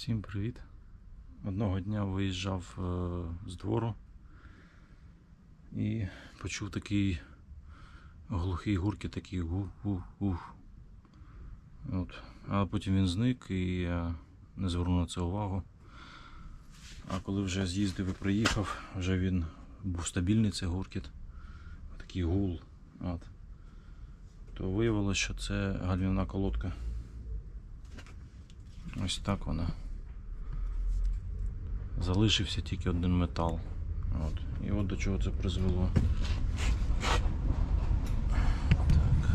Всім привіт. Одного дня виїжджав е, з двору і почув такий глухий гуркіт, такий гух-гух-гух. А потім він зник і я не звернув на це увагу. А коли вже з'їздив і приїхав, вже він був стабільний цей гуркіт, такий гул. От. То виявилося, що це гальмівна колодка. Ось так вона. Залишився тільки один метал. От. І от до чого це призвело. Так.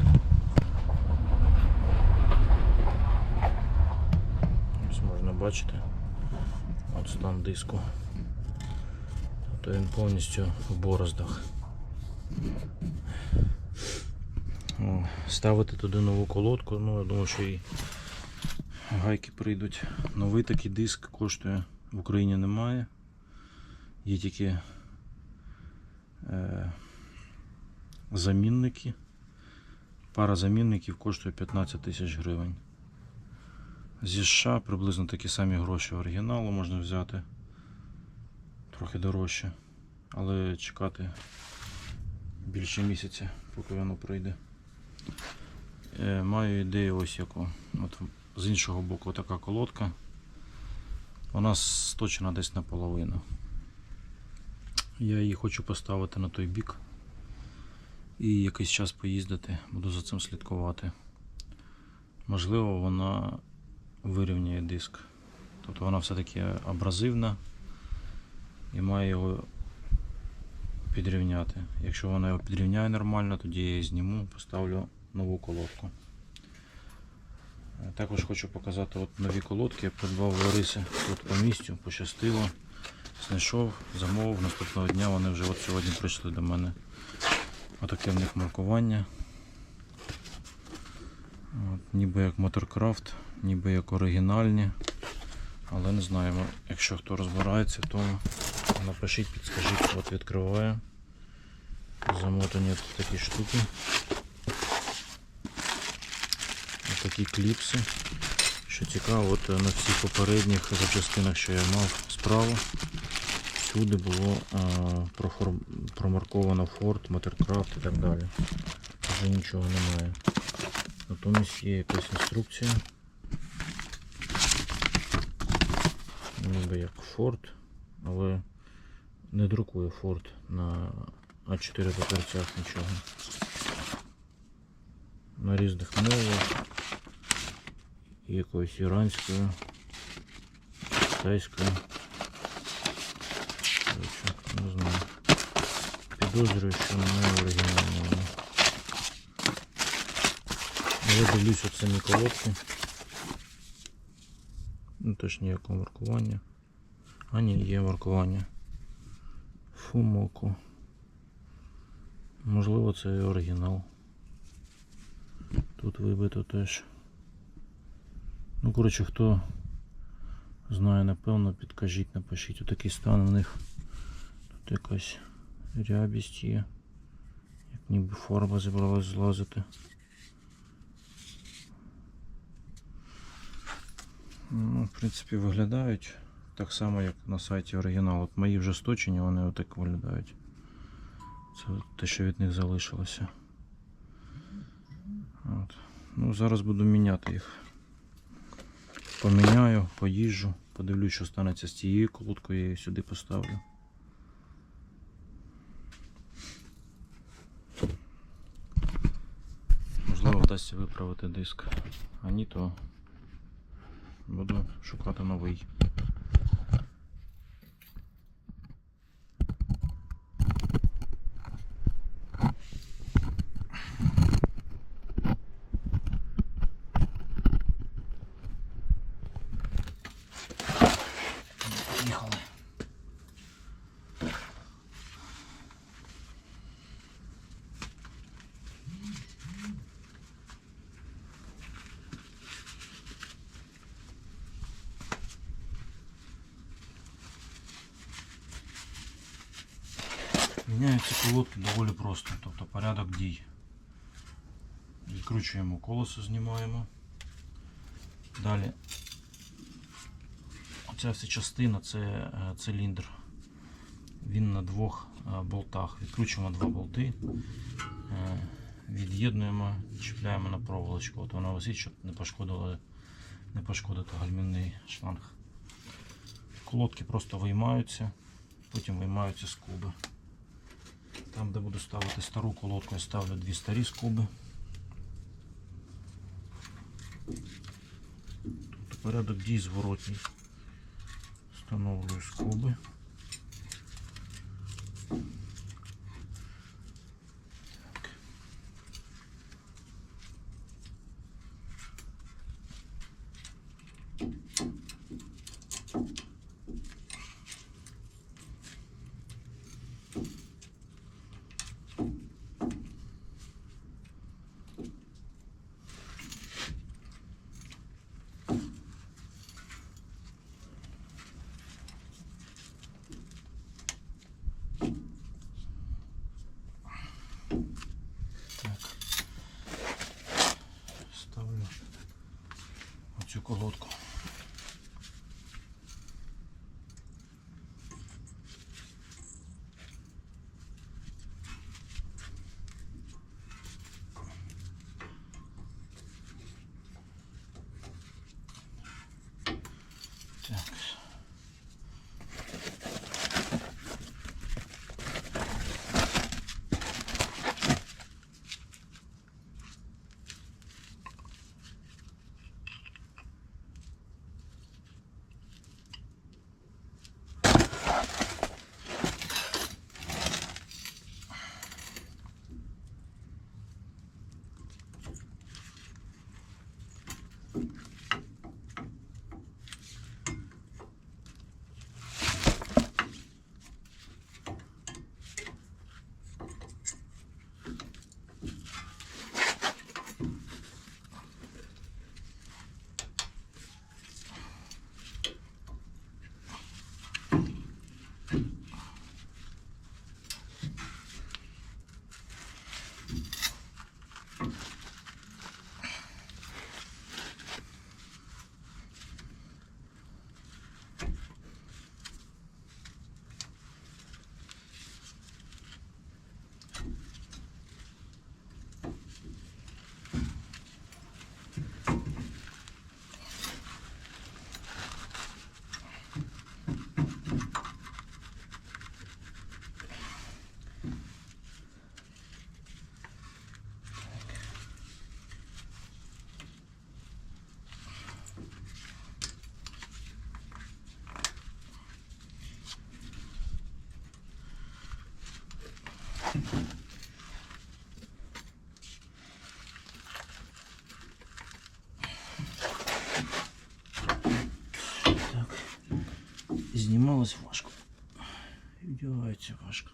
Ось можна бачити. От стан диску. Тобто він повністю в бороздах. О, Ставити туди нову колодку, ну я думаю, що і гайки прийдуть. Новий такий диск коштує в Україні немає. Є тільки е, замінники. Пара замінників коштує 15 тисяч гривень. Зі США приблизно такі самі гроші оригіналу можна взяти. Трохи дорожче. Але чекати більше місяця, поки воно прийде. Е, маю ідею ось яку. От з іншого боку така колодка. Вона сточена десь наполовину. Я її хочу поставити на той бік і якийсь час поїздити, буду за цим слідкувати. Можливо, вона вирівняє диск. Тобто вона все-таки абразивна і має його підрівняти. Якщо вона його підрівняє нормально, тоді я її зніму, поставлю нову колодку. Також хочу показати от нові колодки. Я придбав Лариси тут по місцю, пощастило. Знайшов, замовив. Наступного дня вони вже от сьогодні прийшли до мене. Отаке в них маркування. От, ніби як Motorcraft, ніби як оригінальні. Але не знаємо, якщо хто розбирається, то напишіть, підскажіть, от відкриваю. Замотані такі штуки. Такі кліпси. Що цікаво, от на всіх попередніх запчастинах, що я мав справу, всюди було а, профор- промарковано Ford, Motorcraft і так далі. Вже нічого немає. Натомість є якась інструкція. Ніби як Ford, але не друкує Ford на А4 папірцях нічого. На різних мовах. Якоюсь іранською, китайською. Не знаю. Підозрюю, що немає оригінального. Я дивлюсь от самі колодки. Ну теж ніякого маркування. А ні, є маркування. Фумоку. Можливо, це і оригінал. Тут вибито теж. Ну, коротше, хто знає, напевно, підкажіть, напишіть. Отакий стан в них. Тут якась рябість є. Як ніби фарба зібралась злазити. Ну, в принципі, виглядають так само, як на сайті оригінал. От мої вже сточені, вони отак виглядають. Це те, що від них залишилося. От. Ну, зараз буду міняти їх. Поміняю, поїжджу, подивлюсь, що станеться з цією колодкою, я її сюди поставлю. Можливо, вдасться виправити диск. А ні, то буду шукати новий. Міняються колодки доволі просто, тобто порядок дій. Відкручуємо колесо, знімаємо. Далі Ця вся частина це е, циліндр. Він на двох е, болтах. Відкручуємо два болти, е, від'єднуємо, чіпляємо на проволочку. От воно висить, щоб не пошкодило, не пошкодити гальмівний шланг. Колодки просто виймаються, потім виймаються скоби. Там, де буду ставити стару колодку, я ставлю дві старі скоби. Тут порядок дій зворотній. Встановлюю скоби. Так. Так. Ставлю оцю колодку. Так. Знімалось важко. І Вдягається важко.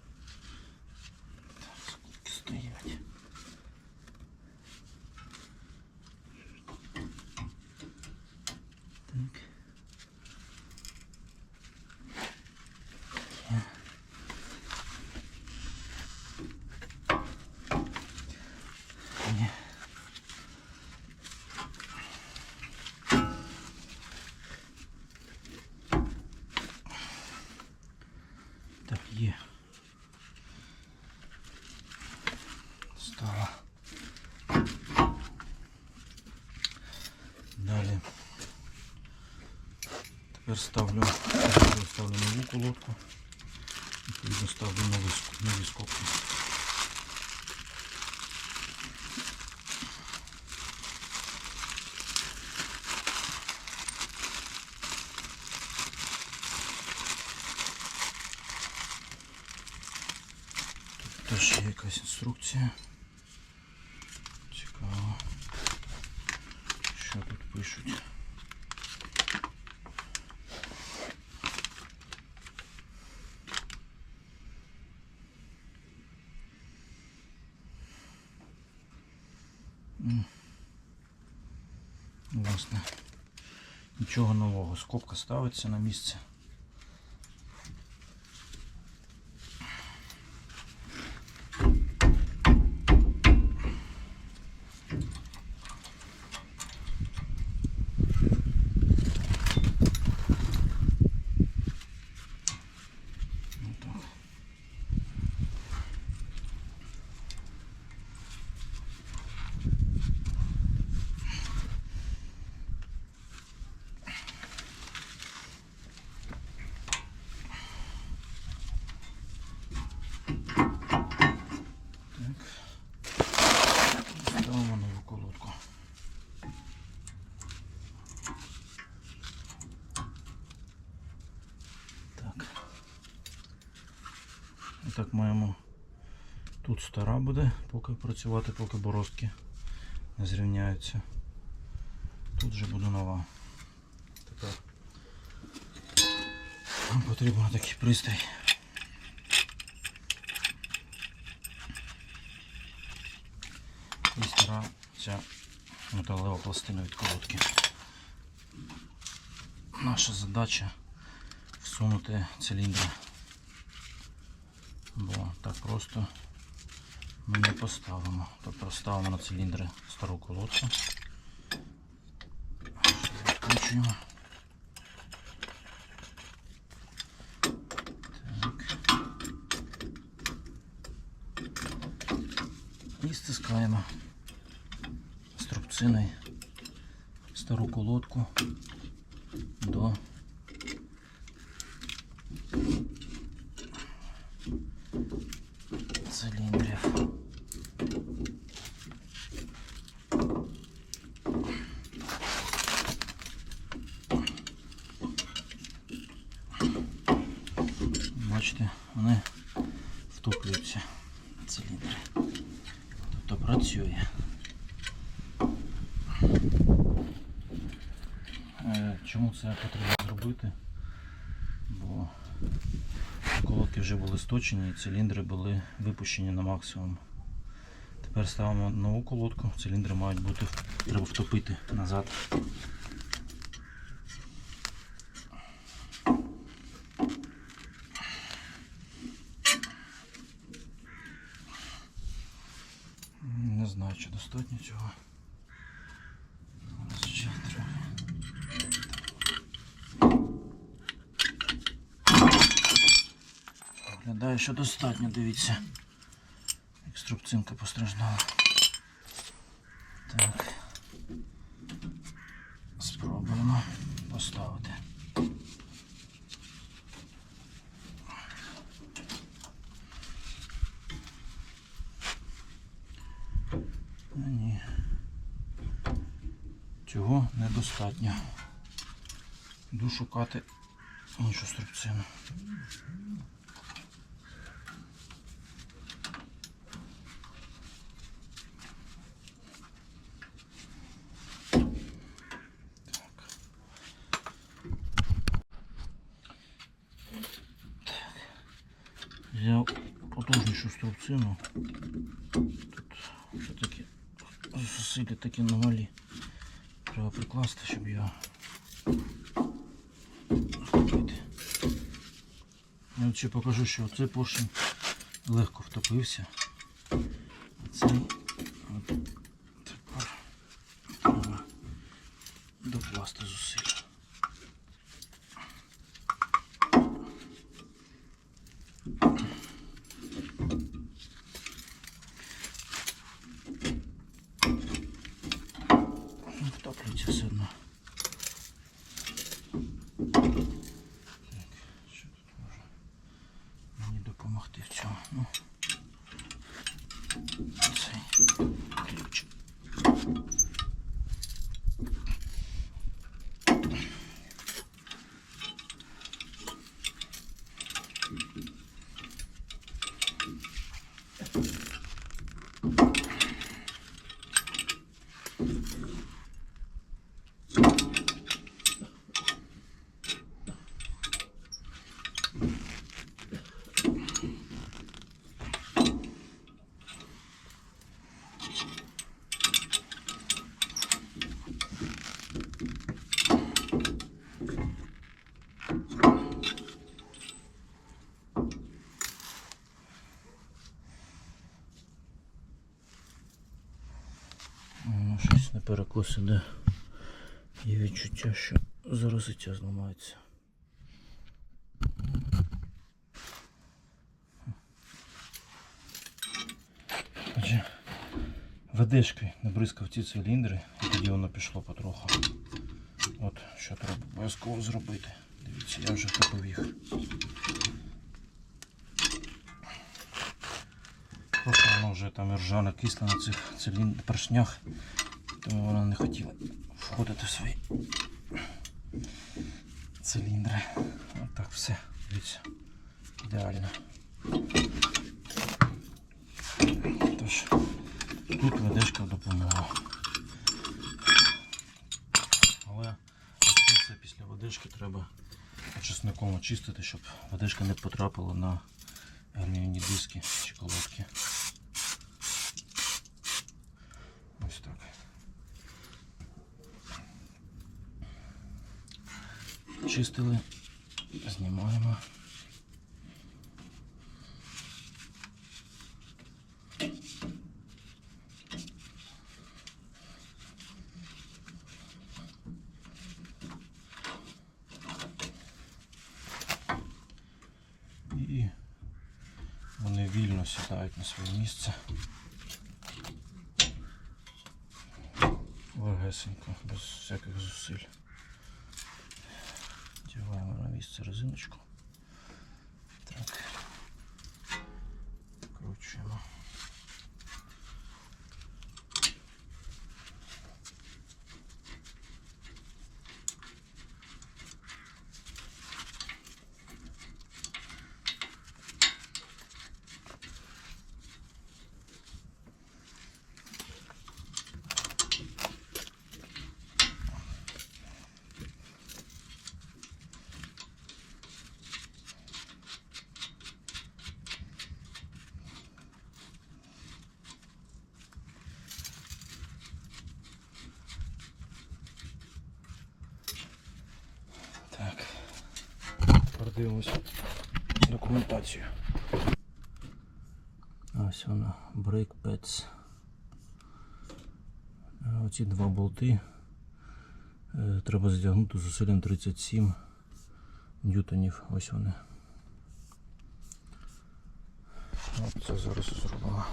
Тепер ставлю, тепер ставлю нову колодку. Відповідно ставлю нові, ск- нові скобки. Тут теж є якась інструкція. Цікаво. Що тут пишуть? Нового. Ставиться на місце. Так маємо. Тут стара буде, поки працювати, поки борозки не зрівняються. Тут вже буде нова. Тепер нам потрібен такий пристрій. І стара ця металева пластина від колодки. Наша задача всунути циліндри. Просто ми не поставимо. Тобто ставимо на циліндри стару колодку. Відкручуємо. Так. І стискаємо струбциною стару колодку до циліндрів. Бачите, вони втоплюються циліндри. Тобто працює. Е, Чому це потрібно зробити? Бо колодки вже були сточені і циліндри були випущені на максимум. Тепер ставимо нову колодку, циліндри мають бути треба втопити назад. Не знаю, чи достатньо цього. Зараз. Виглядає, що достатньо, дивіться. Як струбцинка постраждала. Так. Спробуємо поставити. А, ні. Цього недостатньо. Йду шукати іншу струбцину. Взяв потужнішу струбцину. Тут все-таки зусилля такі намалі. Прикласти, щоб його втопити. Я от ще покажу, що цей поршень легко втопився. А цей тепер треба докласти зусилля. Ну, Втоплюється все одно. Так, що тут може мені допомогти в цьому? Ну, цей ключ. Ну, щось на перекос іде. Відчуття, що зараз і ця зламається. Отже, ведешкою набризкав ці циліндри і тоді воно пішло потроху. От що треба обов'язково зробити. Дивіться, я вже втопив їх. Просто воно вже там і ржано кисло на цих циліндр... поршнях, тому вона не хотіла входити в свої циліндри. От все. Дивіться. Ідеально. Тож, тут ведешка допомога. Але це після водички треба чесником очистити, щоб водичка не потрапила на глиняні диски чи колодки. Ось так. Чистили, знімаємо. І вони вільно сідають на своє місце. Легесенько, без всяких зусиль. Діваємо на місце резиночку. Так. Вкручуємо. Так. Тепер дивимося документацію. Ось вона, Pads. Е, Оці два болти е, треба здягнути зусиллям 37 ньютонів. Ось вони. От це зараз зробимо.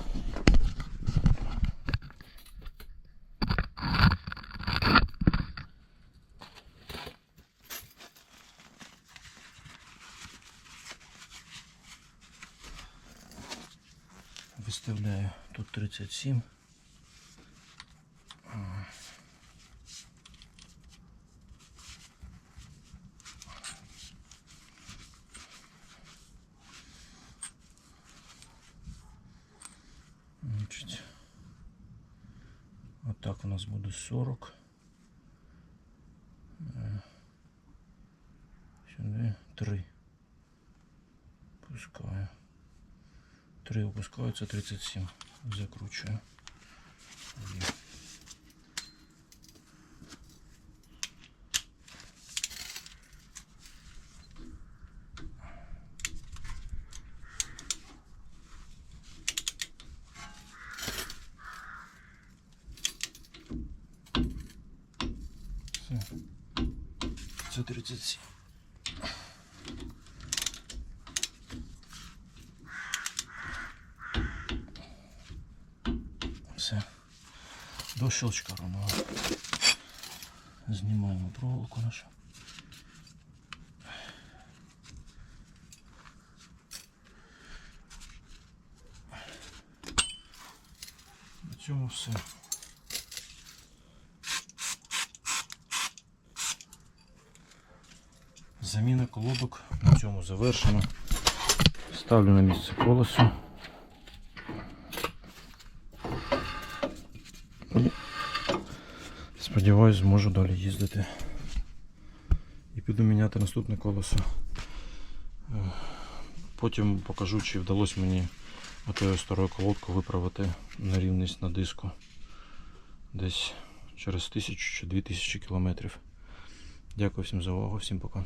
37. А. Значить, отак у нас буде 40. опускаются 37 закручиваю. Все. 137 До щелчка робимо. Знімаємо проволоку нашу. На цьому все. Заміна колодок на цьому завершена. Ставлю на місце колесо. Сподіваюсь, зможу далі їздити. І піду міняти наступне колесо. Е, Потім покажу, чи вдалося мені отою старою колодку виправити на рівність на диску. Десь через тисячу чи дві тисячі кілометрів. Дякую всім за увагу, всім пока.